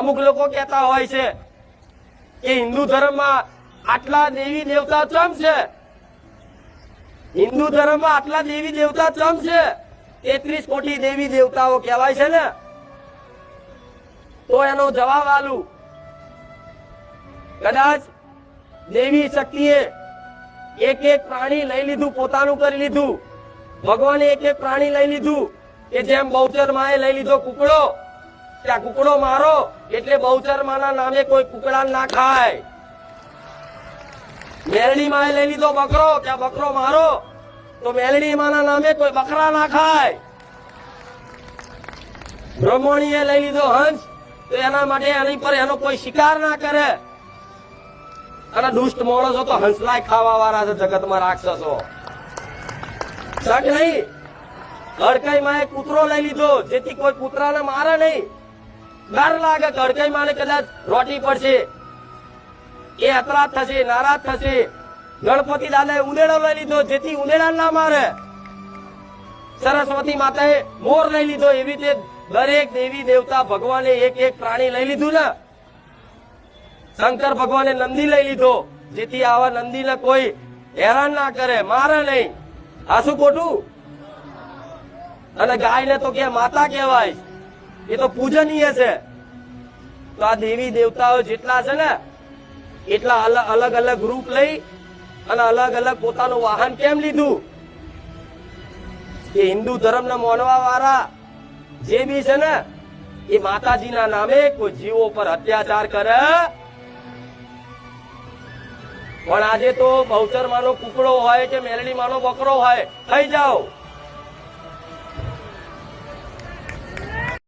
અમુક લોકો કહેતા હોય છે કે હિન્દુ ધર્મમાં આટલા દેવી દેવતા ચમ છે? હિન્દુ ધર્મમાં આટલા દેવી દેવતા ચમ છે? તેત્રીસ કોટી દેવી દેવતાઓ કહેવાય છે ને. તો એનો જવાબ આલું. કદાચ દેવી શક્તિએ એક એક પ્રાણી લઈ લીધું, પોતાનું કરી લીધું. ભગવાને એક એક પ્રાણી લઈ લીધું કે જેમ બહુચર માએ લઈ લીધો કુકડો આ કુકડો મારો, એટલે બહુચરમાના નામે કોઈ કુકડા ના ખાય. મેલણી માં લઈ લીધો બકરો ત્યાં બકરો મારો, તો મેલણી માના નામે કોઈ બકરા ના ખાય. બ્રહ્મણીએ લઈ લીધો હંસ, તો એના માટે એની પર એનો કોઈ શિકાર ના કરે. અને દુષ્ટ માણસો તો હંસલાય ખાવા વાળા છે જગતમાં રાક્ષસો. શક નહીં? કડકાઈ માં કૂતરો લઈ લીધો, જેથી કોઈ કૂતરાને મારે નહીં. ડર લાગે, કડકાઈ માને કદાચ રોટી પડશે. એ અપરાધ થશે, નારાજ થશે. ગણપતિ દાદાએ ઉંદેડો લઈ લીધો, જેથી ઉંદેડા ના મારે. સરસ્વતી માતાએ મોર લઈ લીધો, એવી રીતે દરેક દેવી દેવતા ભગવાને એક એક પ્રાણી લઈ લીધું ને. શંકર ભગવાને નંદી લઈ લીધો, જેથી આવા નંદીને કોઈ હેરાન ના કરે, મારે નહીં. આ શું ખોટું? અને ગાયને તો કે માતા કહેવાય? એ તો પૂજનીય છે. તો આ દેવી દેવતાઓ જેટલા છે ને, એટલા અલગ અલગ રૂપ લઈ અને અલગ અલગ પોતાનું વાહન કેમ લીધું? કે હિન્દુ ધર્મને માનવા વાળા જે બી છે ને, એ માતાજીના નામે કોઈ જીવો પર અત્યાચાર કરે. પણ આજે તો બહુચર માનો કુકડો હોય કે મેલડી માનો બકરો હોય થઈ જાઓ.